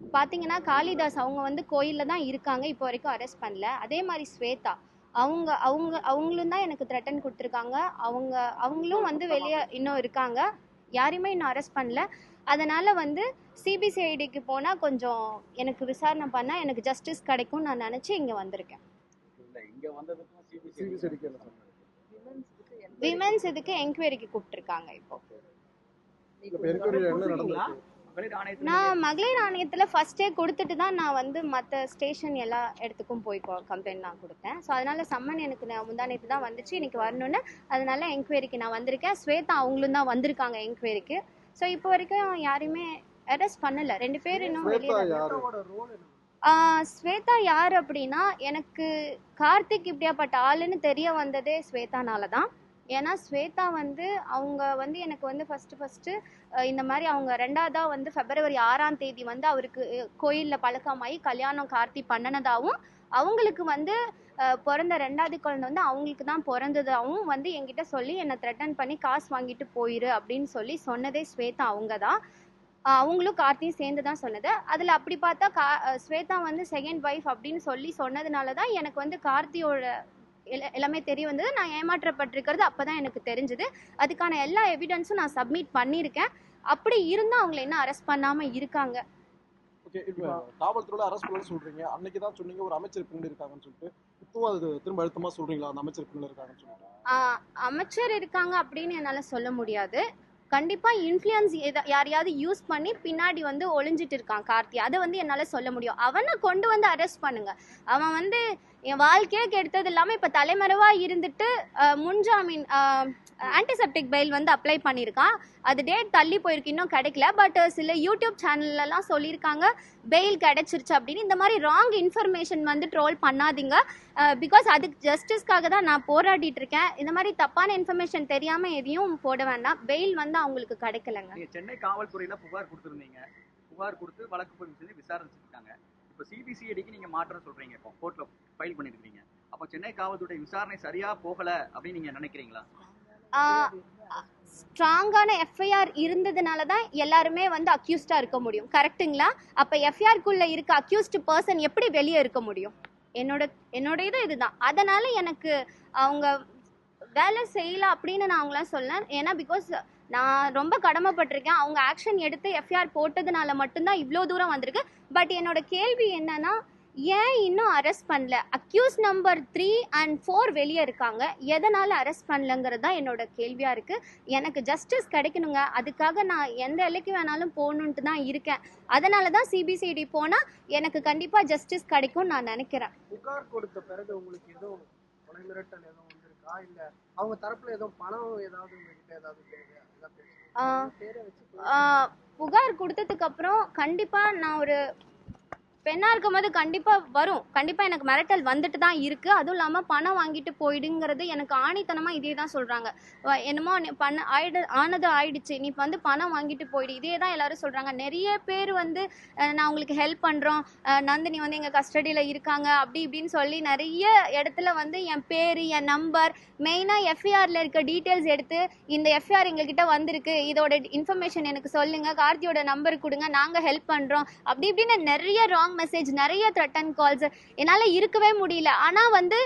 பார்த்தீங்கன்னா காளிதாஸ் அவங்க வந்து கோயிலில் தான் இருக்காங்க. இப்போ வரைக்கும் அரெஸ்ட் பண்ணல. அதே மாதிரி ஸ்வேதா. அவங்க அவங்க அவங்களும் தான் எனக்கு த்ரெட்டன் கொடுத்துருக்காங்க. அவங்க அவங்களும் வந்து வெளியே இன்னும் இருக்காங்க. யாரையுமே இன்னும் அரெஸ்ட் பண்ணல. அதனால் வந்து சிபிசிஐடிக்கு போனால் கொஞ்சம் எனக்கு விசாரணை பண்ணால் எனக்கு ஜஸ்டிஸ் கிடைக்கும் நான் நினச்சி இங்கே வந்திருக்கேன். இல்ல இங்க வந்ததுக்கும் சிபிசிஐடி சிபிசிஐடிக்கு என்ன சொன்னாங்க? விமென்ஸ் இதுக்கு என்கொயரிக்கு கூப்பிட்டுருக்காங்க இப்போ. நான் மகளிர் ஆணையத்தில் ஃபஸ்ட்டே கொடுத்துட்டு தான் நான் வந்து மற்ற ஸ்டேஷன் எல்லா இடத்துக்கும் போய் கம்ப்ளைண்ட் நான் கொடுத்தேன். ஸோ அதனால சம்மன் எனக்கு நான் முந்தானத்து தான் வந்துச்சு. இன்னைக்கு வரணும்னு. அதனால என்கொயரிக்கு நான் வந்திருக்கேன். ஸ்வேதா அவங்களும் தான் வந்திருக்காங்க என்கொயரிக்கு ஸோ இப்போ வரைக்கும் யாரையுமே அரெஸ்ட் பண்ணல. ரெண்டு பேர் இன்னும் வெளியே ஸ்வேதா யார் அப்படின்னா எனக்கு கார்த்திக் இப்படியாப்பட்ட ஆளுன்னு தெரிய வந்ததே ஸ்வேதானால தான். ஏன்னா ஸ்வேதா வந்து அவங்க வந்து எனக்கு வந்து ஃபஸ்ட்டு ஃபஸ்ட்டு இந்த மாதிரி அவங்க ரெண்டாவதா வந்து பிப்ரவரி ஆறாம் தேதி வந்து அவருக்கு கோயிலில் பழக்கமாகி கல்யாணம் கார்த்தி பண்ணினதாகவும் அவங்களுக்கு வந்து பிறந்த ரெண்டாவது குழந்தை வந்து அவங்களுக்கு தான் பிறந்ததாகவும் வந்து என்கிட்ட சொல்லி என்னை த்ரெட்டன் பண்ணி காசு வாங்கிட்டு போயிரு அப்படின்னு சொல்லி சொன்னதே ஸ்வேதா அவங்க தான் அவங்களும் கார்த்தியும் சேர்ந்து தான் சொன்னது. அதில் அப்படி பார்த்தா கா ஸ்வேதா வந்து செகண்ட் ஒய்ஃப் அப்படின்னு சொல்லி சொன்னதுனால தான் எனக்கு வந்து கார்த்தியோட எல்லாமே தெரிய வந்தது நான் ஏமாற்றப்பட்டிருக்கிறது அப்போ தான் எனக்கு தெரிஞ்சது. அதுக்கான எல்லா எவிடன்ஸும் நான் சப்மிட் பண்ணியிருக்கேன். அப்படி இருந்தும் அவங்கள இன்னும் அரெஸ்ட் பண்ணாமல் இருக்காங்க. ஓகே இப்போ காவல்துறையில அரெஸ்ட் பண்ணலன்னு சொல்றீங்க. அன்னைக்கு தான் சொன்னீங்க ஒரு அமைச்சர் பின்னாடி இருக்காங்கன்னு சொல்லிட்டு. இப்பவும் அது திரும்ப அழுத்தமா சொல்றீங்களா? அந்த அமைச்சர் பின்னாடி இருக்காங்கன்னு சொல்லிட்டு. அமைச்சர் இருக்காங்க அப்படின்னு என்னால் சொல்ல முடியாது. கண்டிப்பாக இன்ஃப்ளூயன்ஸ் யாரையாவது யூஸ் பண்ணி பின்னாடி வந்து ஒளிஞ்சிட்டு இருக்கான் கார்த்தி. அதை வந்து என்னால் சொல்ல முடியும். அவனை கொண்டு வந்து அரெஸ்ட் பண்ணுங்க. அவன் வந்து என் வாழ்க்கையே கெடுத்தது இல்லாமல் இப்போ தலைமறைவாக இருந்துட்டு முன்ஜாமீன் ஆன்டிசெப்டிக் பெயில் வந்து அப்ளை பண்ணியிருக்கான். அது டேட் தள்ளி போயிருக்கு இன்னும் கிடைக்கல. பட் சில யூடியூப் சேனல்லலாம் சொல்லியிருக்காங்க பெயில் கிடைச்சிருச்சு அப்படின்னு. இந்த மாதிரி ராங் இன்ஃபர்மேஷன் வந்து ட்ரோல் பண்ணாதீங்க. பிகாஸ் அதுக்கு ஜஸ்டிஸ்க்காக தான் நான் போராடிட்டு இருக்கேன். இந்த மாதிரி தப்பான இன்ஃபர்மேஷன் தெரியாமல் எதையும் போட வேண்டாம். பெயில் வந்து அவங்களுக்கு கிடைக்கலங்க. சென்னை காவல்துறையில் புகார் கொடுத்துருந்தீங்க. புகார் கொடுத்து வழக்கு பதிவு செஞ்சு விசாரிச்சிருக்காங்க. இப்போ சிபிசிஐடிக்கு நீங்கள் மாற்றம் சொல்கிறீங்க இப்போ கோர்ட்டில் ஃபைல் பண்ணியிருக்கீங்க அப்போ சென்னை காவல்துறை விசாரணை சரியாக போகலை அப்படின்னு நீங்கள் நினைக்கிறீங்களா? ஸ்ட்ராங்கான எஃப்ஐஆர் இருந்ததுனால தான் எல்லாருமே வந்து அக்யூஸ்டாக இருக்க முடியும். கரெக்ட்டுங்களா அப்போ எஃப்ஐஆர்க்குள்ளே இருக்க அக்யூஸ்டு பர்சன் எப்படி வெளியே இருக்க முடியும்? என்னோட என்னோட இது இதுதான். அதனால் எனக்கு அவங்க வேலை செய்யலை அப்படின்னு நான் அவங்களாம் சொல்லேன் ஏன்னா பிகாஸ் நான் ரொம்ப கடமைப்பட்டிருக்கேன். அவங்க ஆக்ஷன் எடுத்து எஃப்ஐஆர் போட்டதுனால மட்டும்தான் இவ்வளோ தூரம் வந்திருக்கு. பட் என்னோட கேள்வி என்னன்னா ஏன் இன்னும் அரெஸ்ட் பண்ணல? Accused number three and four வெளியே இருக்காங்க. எதனால் அரெஸ்ட் பண்ணலங்கிறது தான் என்னோட கேள்வியாக இருக்குது எனக்கு ஜஸ்டிஸ் கிடைக்கணுங்க. அதுக்காக நான் எந்த எல்லைக்கு வேணாலும் போகணுன்ட்டு தான் இருக்கேன். அதனால தான் சிபிசிடி போனால் எனக்கு கண்டிப்பாக ஜஸ்டிஸ் கிடைக்கும்னு நான் நினைக்கிறேன். புகார் கொடுத்த பிறகு உங்களுக்கு எதுவும் வந்திருக்கா இல்ல. அவங்க தரப்புல எதுவும் பணம் ஏதாவது உங்ககிட்ட ஏதாவது புகார் கொடுத்ததுக்கு அப்புறம் கண்டிப்பா நான் ஒரு பெண்ணாக இருக்கும் போது கண்டிப்பாக வரும். கண்டிப்பாக எனக்கு மிரட்டல் வந்துட்டு தான் இருக்குது அதுவும் இல்லாமல் பணம் வாங்கிட்டு போயிடுங்கிறது எனக்கு ஆணித்தனமாக இதே தான் சொல்கிறாங்க என்னமோ நீ பண்ண ஆயிடு ஆனது ஆயிடுச்சு. நீ வந்து பணம் வாங்கிட்டு போயிடு. இதே தான் எல்லாரும் சொல்கிறாங்க நிறைய பேர் வந்து நான் உங்களுக்கு ஹெல்ப் பண்ணுறோம் நந்தினி வந்து எங்கள் கஸ்டடியில் இருக்காங்க. அப்படி இப்படின்னு சொல்லி நிறைய இடத்துல வந்து என் பேர் என் நம்பர் மெயினாக எஃப்ஐஆரில் இருக்க டீட்டெயில்ஸ் எடுத்து இந்த எஃப்ஐஆர் எங்ககிட்ட வந்திருக்கு. இதோட இன்ஃபர்மேஷன் எனக்கு சொல்லுங்கள் கார்த்தியோட நம்பர் கொடுங்க. நாங்கள் ஹெல்ப் பண்ணுறோம் அப்படி இப்படின்னு நிறைய ராங் மெசேஜ் நிறைய த்ரெட்டன் கால்ஸ் என்னால் இருக்கவே முடியல. ஆனால் வந்து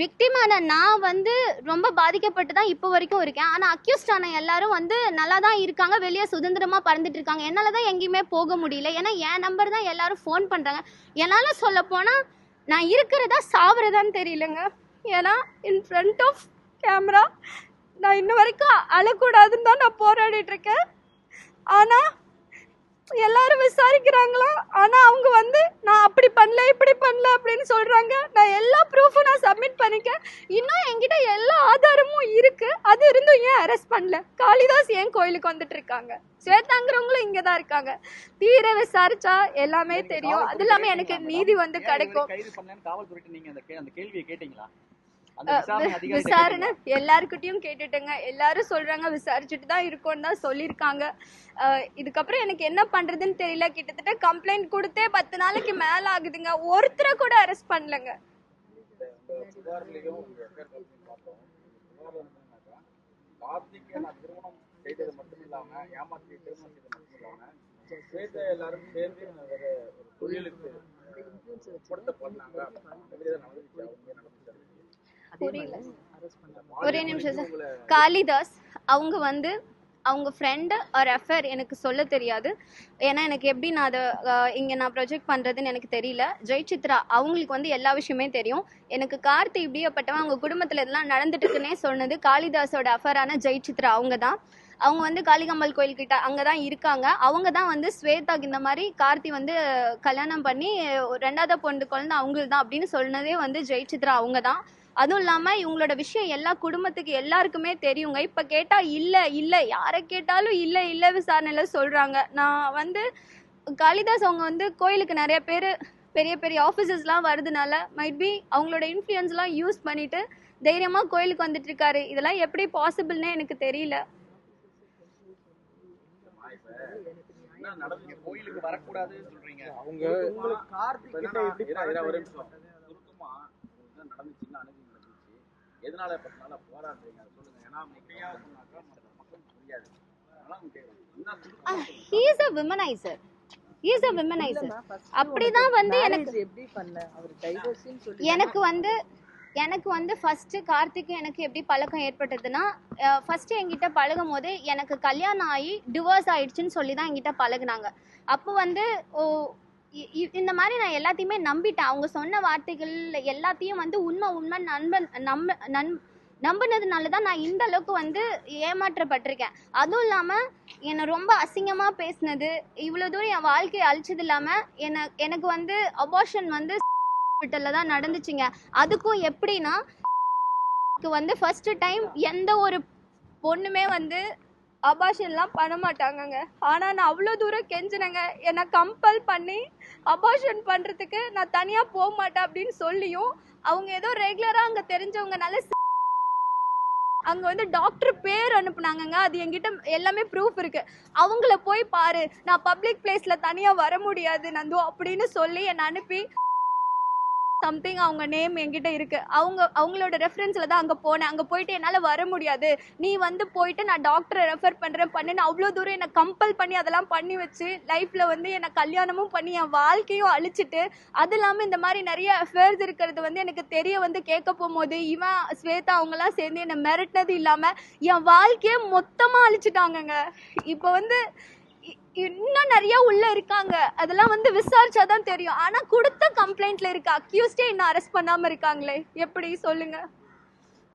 விக்டிமான நான் வந்து ரொம்ப பாதிக்கப்பட்டு தான் இப்போ வரைக்கும் இருக்கேன். ஆனால் அக்யூஸ்ட் ஆன எல்லாரும் வந்து நல்லா தான் இருக்காங்க. வெளியே சுதந்திரமாக பறந்துட்டு இருக்காங்க. என்னால் தான் எங்கேயுமே போக முடியல. ஏன்னா என் நம்பர் தான் எல்லாரும் ஃபோன் பண்ணுறாங்க என்னால் சொல்ல போனால் நான் இருக்கிறதா சாவறதான்னு தெரியலங்க. ஏன்னா இன் ஃப்ரண்ட் ஆஃப் கேமரா நான் இன்ன வரைக்கும் அழக்கூடாதுன்னு தான் நான் போராடிட்டு இருக்கேன். ஆனால் எல்லாரும் விசாரிக்கிறாங்களா? ஆனால் அவங்க வந்து நான் அப்படி பண்ணல இப்படி பண்ணல அப்படின்னு சொல்கிறாங்க நான் எல்லா ப்ரூஃபும் நான் சப்மிட் பண்ணிக்கேன். இன்னும் என்கிட்ட எல்லா ஆதாரமும் இருக்குது அது இருந்தும் ஏன் அரெஸ்ட் பண்ணல? காளிதாஸ் ஏன் கோயிலுக்கு வந்துட்டு இருக்காங்க? ஸ்வேதாங்கிறவங்களும் இங்கே தான் இருக்காங்க. தீர விசாரிச்சா எல்லாமே தெரியும். அது இல்லாமல் எனக்கு நீதி வந்து கிடைக்கும். விசாரணை எல்லாருக்கிட்டையும் கேட்டுட்டேங்க எல்லாரும் சொல்றாங்க விசாரிச்சுட்டு தான் இருக்கோம்னு தான் சொல்லியிருக்காங்க இதுக்கப்புறம் எனக்கு என்ன பண்றதுன்னு தெரியல கிட்டத்தட்ட கம்ப்ளைண்ட் கொடுத்தே பத்து நாளைக்கு மேல ஆகுதுங்க ஒருத்தரை கூட அரெஸ்ட் பண்ணலங்க செய்தது மட்டும் இல்லாம ஏமாற்றி திருமணம் செய்தது மட்டும் இல்லாம எல்லாரும் சேர்ந்து தொழிலுக்கு கொடுத்த பண்ணாங்க நடந்துச்சு புரியல. ஒரே நிமிஷம் சார். காளிதாஸ் அவங்க வந்து அவங்க ஃப்ரெண்டு ஒரு அஃபேர் எனக்கு சொல்ல தெரியாது. ஏன்னா எனக்கு எப்படி நான் அதை இங்கே நான் ப்ரொஜெக்ட் பண்ணுறதுன்னு எனக்கு தெரியல. ஜெய் சித்ரா அவங்களுக்கு வந்து எல்லா விஷயமே தெரியும். எனக்கு கார்த்தி இப்படியப்பட்டவன் அவங்க குடும்பத்தில் இதெல்லாம் நடந்துட்டு இருக்குன்னே சொன்னது காளிதாஸோட அஃபரான ஜெய் சித்ரா அவங்க தான். அவங்க வந்து காளிகம்மல் கோயில்கிட்ட அங்கே தான் இருக்காங்க. அவங்க தான் வந்து ஸ்வேதாக்கு இந்த மாதிரி கார்த்தி வந்து கல்யாணம் பண்ணி ரெண்டாவது பொண்ணு குழந்தை அவங்களுக்கு தான் அப்படின்னு சொன்னதே வந்து ஜெய் சித்ரா அவங்க தான். அதுவும் இல்லாமல் இவங்களோட விஷயம் எல்லா குடும்பத்துக்கு எல்லாருக்குமே தெரியுங்க. இப்போ கேட்டால் இல்லை இல்லை. யாரை கேட்டாலும் இல்லை இல்லை விசாரணையில் சொல்கிறாங்க நான் வந்து காளிதாஸ் அவங்க வந்து கோயிலுக்கு நிறைய பேர் பெரிய பெரிய ஆஃபீஸர்ஸ்லாம் வருதுனால மைட் பி அவங்களோட இன்ஃப்ளூயன்ஸ்லாம் யூஸ் பண்ணிட்டு தைரியமாக கோயிலுக்கு வந்துட்டு இருக்காரு. இதெல்லாம் எப்படி பாசிபிள்னே எனக்கு தெரியல. கோயிலுக்கு வரக்கூடாதுன்னு சொல்றீங்க அவங்க நடந்துச்சுன்னு எதனால பத்தினால போராடுறீங்க? அதை சொல்லுங்க. ஏன்னா முக்கியா சொன்னாக்கா மக்களுக்கு புரியாது. He is a womaniser he is a womaniser அப்படிதான் வந்து எனக்கு எப்படி பண்ண? அவர் டைவர்ஸ்னு சொல்லி எனக்கு வந்து எனக்கு வந்து ஃபர்ஸ்ட் கார்த்திக்கு எனக்கு எப்படி பழக்கம் ஏற்பட்டதுன்னா ஃபர்ஸ்ட் என்கிட்ட பழகும் போது எனக்கு கல்யாணம் ஆகி டிவோர்ஸ் ஆயிடுச்சுன்னு சொல்லி தான் என்கிட்ட பழகுனாங்க. அப்போ வந்து இந்த மாதிரி நான் எல்லாத்தையுமே நம்பிட்டேன். அவங்க சொன்ன வார்த்தைகள் எல்லாத்தையும் வந்து உண்மை உண்மை நண்பன் நம்ப நன் நம்பினதுனால தான் நான் இந்த அளவுக்கு வந்து ஏமாற்றப்பட்டிருக்கேன். அதுவும் இல்லாமல் என்னை ரொம்ப அசிங்கமாக பேசினது இவ்வளோ தூரம் என் வாழ்க்கையை அழிச்சது இல்லாமல் என்னை எனக்கு வந்து அபார்ஷன் வந்து ஹாஸ்பிட்டலில் தான் நடந்துச்சுங்க. அதுக்கும் எப்படின்னா எனக்கு வந்து ஃபஸ்ட்டு டைம் எந்த ஒரு பொண்ணுமே வந்து அபாஷன்லாம் பண்ண மாட்டாங்கங்க. ஆனால் நான் அவ்வளோ தூரம் கெஞ்சினேங்க. என்னை கம்பல் பண்ணி அபாஷன் பண்ணுறதுக்கு நான் தனியாக போக மாட்டேன் அப்படின்னு சொல்லியும் அவங்க ஏதோ ரெகுலராக அங்கே தெரிஞ்சவங்கனால அங்கே வந்து டாக்டர் பேர் அனுப்புனாங்கங்க. அது என்கிட்ட எல்லாமே ப்ரூஃப் இருக்கு. அவங்கள போய் பாரு. நான் பப்ளிக் பிளேஸில் தனியாக வர முடியாது நந்து அப்படின்னு சொல்லி என்னை அனுப்பி சம்திங் அவங்க நேம் என்கிட்ட இருக்கு. அவங்க அவங்களோட ரெஃபரன்ஸ்ல தான் அங்க போனேன். அங்க போயிட்டு என்னால வர முடியாது. நீ வந்து போயிட்டு நான் டாக்டரை ரெஃபர் பண்றேன் பண்ணுன்னு அவ்வளோ தூரம் என்னை கம்பல் பண்ணி அதெல்லாம் பண்ணி வச்சு லைஃப்ல வந்து என்னை கல்யாணமும் பண்ணி என் வாழ்க்கையும் அழிச்சிட்டு அது இல்லாமல் இந்த மாதிரி நிறைய அஃபேர்ஸ் இருக்கிறது வந்து எனக்கு தெரிய வந்து கேட்க போகும்போது இவன் ஸ்வேதா அவங்களாம் சேர்ந்து என்னை மிரட்டினது இல்லாம என் வாழ்க்கையே மொத்தமா அழிச்சிட்டாங்கங்க. இப்போ வந்து இன்னும் நிறைய உள்ள இருக்காங்க. அதெல்லாம் வந்து விசாரிச்சாதான் தெரியும். ஆனா கொடுத்த கம்ப்ளைண்ட்ல இருக்க அக்யூஸ்டே இன்னும் அரெஸ்ட் பண்ணாம இருக்காங்களே. எப்படி? சொல்லுங்க.